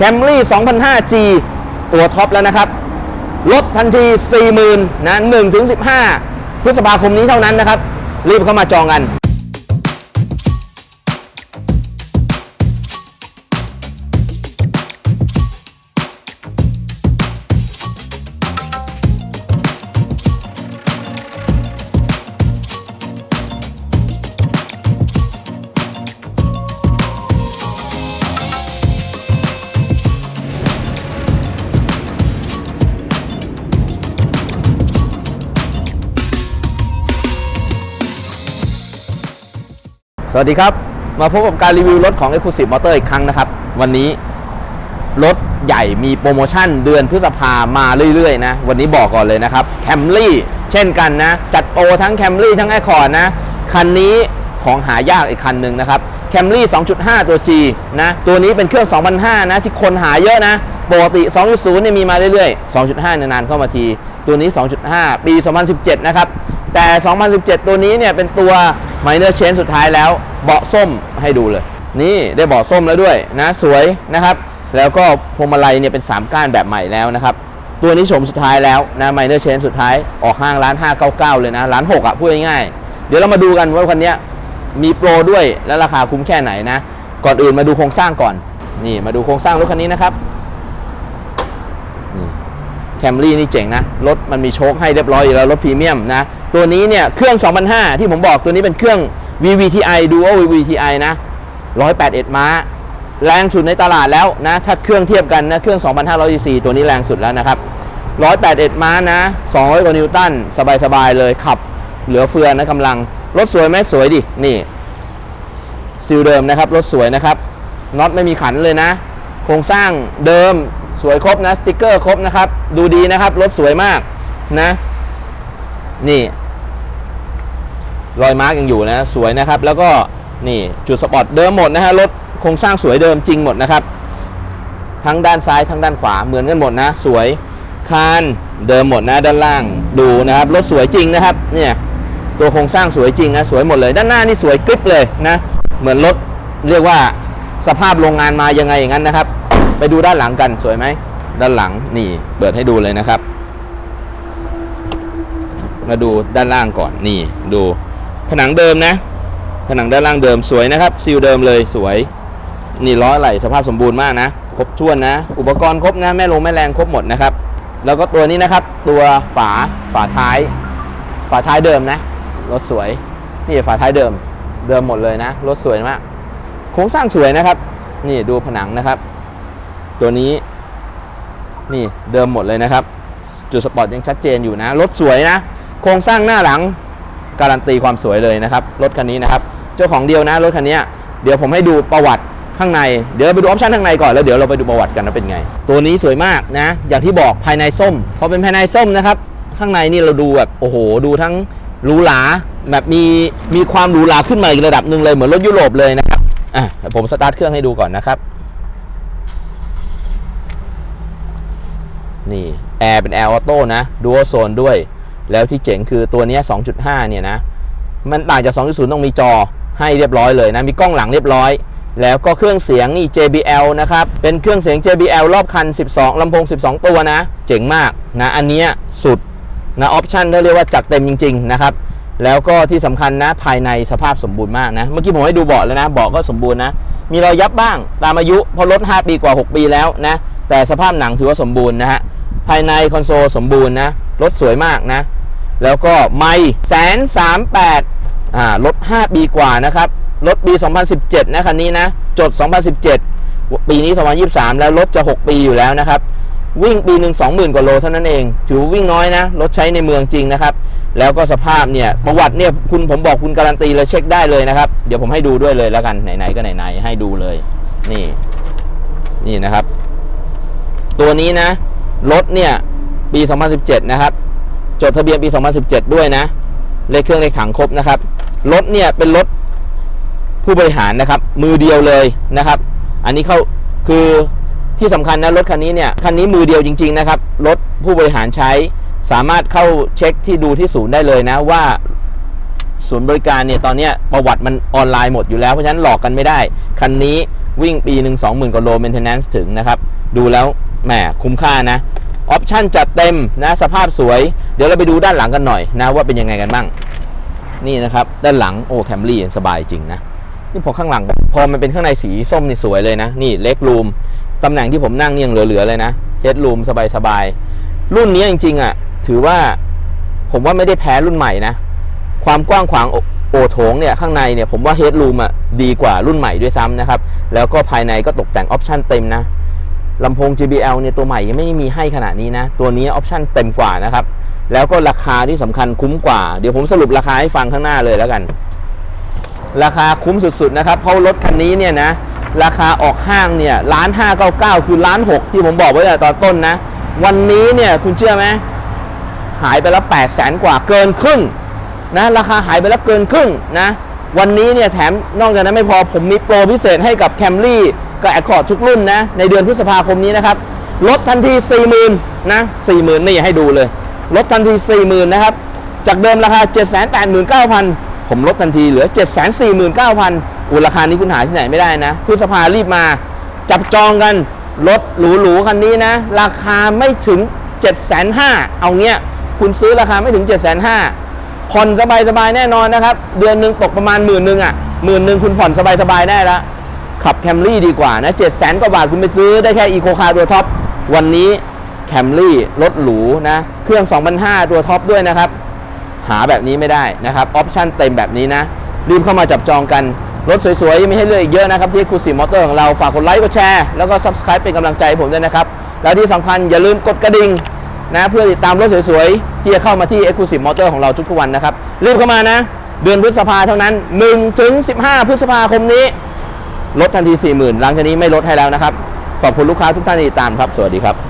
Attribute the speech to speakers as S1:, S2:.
S1: Camry 2005G ตัวท็อปแล้วนะครับลดทันที 40,000นะ1ถึง15 พฤษภาคมนี้เท่านั้นนะครับ รีบเข้ามาจองกัน วัสดีครับ มาพบกับการรีวิวรถของ Exclusive Motor อีกครั้งนะครับ วันนี้รถใหญ่มีโปรโมชั่นเดือนพฤษภามาเรื่อยๆนะ วันนี้บอกก่อนเลยนะครับ Camry เช่นกันนะ จัดโปรทั้ง Camry ทั้ง Accord นะ คันนี้ของหายากอีกคันหนึ่งนะครับ Camry 2.5 ตัว G นะ ตัวนี้เป็นเครื่อง 2005 นะ ที่คนหาเยอะนะปกติ 2.0 เนี่ยมีมาเรื่อยๆ 2.5นี่ยนานเข้ามาที ตัวนี้ 2.5 ปี 2017 นะครับแต่ 2017 ตัวนี้เนี่ยเป็นตัว minor change สุดท้ายแล้ว เบาะส้มให้ดูเลย นี่ได้เบาะส้มแล้วด้วยนะสวยนะครับ แล้วก็พวงมาลัยเนี่ยเป็น 3 ก้านแบบใหม่แล้วนะครับ ตัวนี้โฉมสุดท้ายแล้วนะ minor change สุดท้ายออกห้างร้าน 599 เลยนะร้าน 6อะพูดง่ายๆเดี๋ยวเรามาดูกันว่าคันนี้มีโปรด้วยและราคาคุ้มแค่ไหนนะ ก่อนอื่นมาดูโครงสร้างก่อน นี่มาดูโครงสร้างรถคันนี้นะครับ แคมรี่นี่เจ๋งนะ รถมันมีโชคให้เรียบร้อยอยู่แล้วรถพรีเมียมนะ ตัวนี้เนี่ยเครื่อง 2005 ที่ผมบอกตัวนี้เป็นเครื่อง VVTi Duo VVTi นะ 181 ม้า แรงสุดในตลาดแล้วนะ ถ้าเครื่องเทียบกันนะเครื่อง 2,500 cc ตัวนี้แรงสุดแล้วนะครับ 181 ม้านะ 200 กว่านิวตัน สบายๆ เลยขับเหลือเฟือนะกำลัง รถสวยไหมสวยดิ นี่ซิลเดิมนะครับ รถสวยนะครับน็อตไม่มีขันเลยนะ โครงสร้างเดิม สวยครบนะสติกเกอร์ครบนะครับ ดูดีนะครับ รถสวยมากนะ นี่ รอยมาร์กยังอยู่นะ สวยนะครับ แล้วก็นี่จุดสปอร์ตเดิมหมดนะฮะรถโครงสร้างสวยเดิมจริงหมดนะครับ ทั้งด้านซ้ายทั้งด้านขวาเหมือนกันหมดนะ สวยคานเดิมหมดนะด้านล่างดูนะครับรถสวยจริงนะครับ เนี่ยตัวโครงสร้างสวยจริงนะสวยหมดเลย ด้านหน้านี่สวยกริบเลยนะ เหมือนรถเรียกว่าสภาพโรงงานมายังไงอย่างนั้นนะครับ ไปดูด้านหลังกันสวยไหม ด้านหลังนี่เปิดให้ดูเลยนะครับ มาดูด้านล่างก่อนนี่ดู ผนังเดิมนะ ผนังด้านล่างเดิมสวยนะครับซีลเดิมเลยสวย นี่ล้อไหล่สภาพสมบูรณ์มากนะ ครบถ้วนนะ อุปกรณ์ครบนะแม่ลงแม่แรงครบหมดนะครับ แล้วก็ตัวนี้นะครับ ตัวฝาฝาท้าย ฝาท้ายเดิมนะรถสวยนี่ฝาท้ายเดิม เดิมหมดเลยนะรถสวยมากโครงสร้างสวยนะครับ นี่ดูผนังนะครับ ตัวนี้นี่เดิมหมดเลยนะครับ จุดสปอร์ตยังชัดเจนอยู่นะ รถสวยนะ โครงสร้างหน้าหลัง การันตีความสวยเลยนะครับ รถคันนี้นะครับ เจ้าของเดียวนะ รถคันนี้เดี๋ยวผมให้ดูประวัติข้างใน เดี๋ยวไปดูออปชันข้างในก่อนแล้วเดี๋ยวเราไปดูประวัติกันว่าเป็นไง ตัวนี้สวยมากนะ อย่างที่บอกภายในส้ม พอเป็นภายในส้มนะครับ ข้างในนี่เราดูแบบโอ้โห ดูทั้งหรูหราแบบมีมีความหรูหราขึ้นมาอีกระดับหนึ่งเลยเหมือนรถยุโรปเลยนะครับอะผมสตาร์ทเครื่องให้ดูก่อนนะครับ นี่แอร์เป็นแอร์ออโต้นะดูโซนด้วย แล้วที่เจ๋งคือตัวนี้ 2.5 เนี่ยนะ มันต่างจาก 2.0 ต้องมีจอให้เรียบร้อยเลยนะ มีกล้องหลังเรียบร้อย แล้วก็เครื่องเสียงนี่ JBL นะครับ เป็นเครื่องเสียง JBL รอบคัน 12ลำโพง 12 ตัวนะ เจ๋งมากนะ อันนี้สุดนะออปชันเรียกว่าจัดเต็มจริง ๆ นะครับ แล้วก็ที่สำคัญนะภายในสภาพสมบูรณ์มากนะ เมื่อกี้ผมให้ดูเบาะแล้วนะเบาะก็สมบูรณ์นะ มีรอยยับบ้างตามอายุเพราะรถ 5 ปีกว่า 6 ปีแล้วนะ แต่สภาพหนังถือว่าสมบูรณ์นะฮะ ภายในคอนโซลสมบูรณ์นะ รถสวยมากนะ แล้วก็ไม่แสนสามแปดอ่ารถ 5 ปีกว่านะครับ รถปี 2017 นะคันนี้นะ จด 2017 ปีนี้ 2023 แล้วรถจะ 6 ปีอยู่แล้วนะครับ วิ่งปีหนึ่ง20,000 กว่าโลเท่านั้นเอง ถือว่าวิ่งน้อยนะ รถใช้ในเมืองจริงนะครับ แล้วก็สภาพเนี่ย ประวัติเนี่ย คุณผมบอกคุณการันตีเลยเช็คได้เลยนะครับ เดี๋ยวผมให้ดูด้วยเลยแล้วกัน ไหนๆ ก็ไหนๆ ให้ดูเลย นี่ นี่นะครับ ตัวนี้นะ รถเนี่ยปี 2017 นะครับ จดทะเบียนปี 2017 ด้วยนะ เลขเครื่องเลขถังครบนะครับ รถเนี่ยเป็นรถผู้บริหารนะครับ มือเดียวเลยนะครับ อันนี้เขาคือที่สำคัญนะรถคันนี้เนี่ยคันนี้มือเดียวจริง ๆ นะครับ รถผู้บริหารใช้สามารถเข้าเช็คที่ดูที่ศูนย์ได้เลยนะว่าศูนย์บริการเนี่ยตอนเนี้ยประวัติมันออนไลน์หมดอยู่แล้ว เพราะฉะนั้นหลอกกันไม่ได้ คันนี้วิ่งปีหนึ่ง20,000กว่าโล maintenance ถึงนะครับ ดูแล้ว แหมคุ้มค่านะออปชั่นจัดเต็มนะสภาพสวย เดี๋ยวเราไปดูด้านหลังกันหน่อยนะว่าเป็นยังไงกันบ้าง นี่นะครับ ด้านหลังโอ้แคมรี่สบายจริงนะนี่พอข้างหลัง พอมันเป็นข้างในสีส้มนี่สวยเลยนะ นี่เล็กรูมตำแหน่งที่ผมนั่งนี่ยังเหลือๆเลยนะเฮดรูมสบายๆ รุ่นนี้จริงๆอะถือว่าผมว่าไม่ได้แพ้รุ่นใหม่นะ ความกว้างขวางโอโอโถงเนี่ยข้างในเนี่ยผมว่าเฮดรูมอะดีกว่ารุ่นใหม่ด้วยซ้ำนะครับ แล้วก็ภายในก็ตกแต่งออปชั่นเต็มนะ ลำโพง JBL เนี่ยตัวใหม่ยังไม่มีให้ขนาดนี้นะ ตัวนี้ออปชั่นเต็มกว่านะครับ แล้วก็ราคาที่สำคัญคุ้มกว่า เดี๋ยวผมสรุปราคาให้ฟังข้างหน้าเลยแล้วกัน ราคาคุ้มสุดๆนะครับ เพราะรถคันนี้เนี่ยนะ ราคาออกห้างเนี่ยล้านห้าเก้าเก้าคือล้านหกที่ผมบอกไว้แต่ตอนต้นนะ วันนี้เนี่ยคุณเชื่อไหมหายไปแล้ว8 0 0แสนกว่าเกินครึ่งนะราคาหายไปแล้วเกินครึ่งนะวันนี้เนี่ยแถมนอกจากนั้นไม่พอผมมีโปรพิเศษให้กับแคมรี่ กับแอคคอร์ดทุกรุ่นนะ ในเดือนพฤษภาคมนี้นะครับ ลดทันที 40,000นะ40,000นี่ให้ดูเลย ลดทันที 40,000นะครับ จากเดิมราคา 789,000 ผมลดทันทีเหลือ 749,000อุราคานี้คุณหาที่ไหนไม่ได้นะ พฤษภารีบมา จับจองกัน รถหรูๆคันนี้นะ ราคาไม่ถึง 750,000เอาเงี้ย คุณซื้อราคาไม่ถึง 750,000ผ่อนสบายๆแน่นอนนะครับ เดือนหนึ่งตกประมาณหมื่นหนึ่งอะหมื่นหนึ่งคุณผ่อนสบายๆได้แล้ว ขับแคมรี่ดีกว่านะ7 0 0 0 0กว่าบาทคุณไปซื้อได้แค่อีโคคาร์ตัวท็อปวันนี้แคมรี่รถหรูนะเครื่อง2,500ตัวท็อปด้วยนะครับ หาแบบนี้ไม่ได้นะครับออปชั่นเต็มแบบนี้นะ รีบเข้ามาจับจองกัน รถสวยๆยังมีให้เลือกอีกเยอะนะครับ ที่คูสีมอเตอร์ของเราฝากกดไลค์กดแชร์แล้วก็ Subscribe เป็นกำลังใจผมด้วยนะครับ แล้วที่สำคัญอย่าลืมกดกระดิ่งนะเพื่อติดตามรถสวยๆ ที่จะเข้ามาที่ Exclusive Motor ของเราทุกๆวันนะครับ รีบเข้ามานะ เดือนพฤษภาเท่านั้น1ถึง15 พฤษภาคมนี้ ลดทันที 40,000หลังจากนี้ไม่ลดให้แล้วนะครับ ขอบคุณลูกค้าทุกท่านที่ติดตามครับ สวัสดีครับ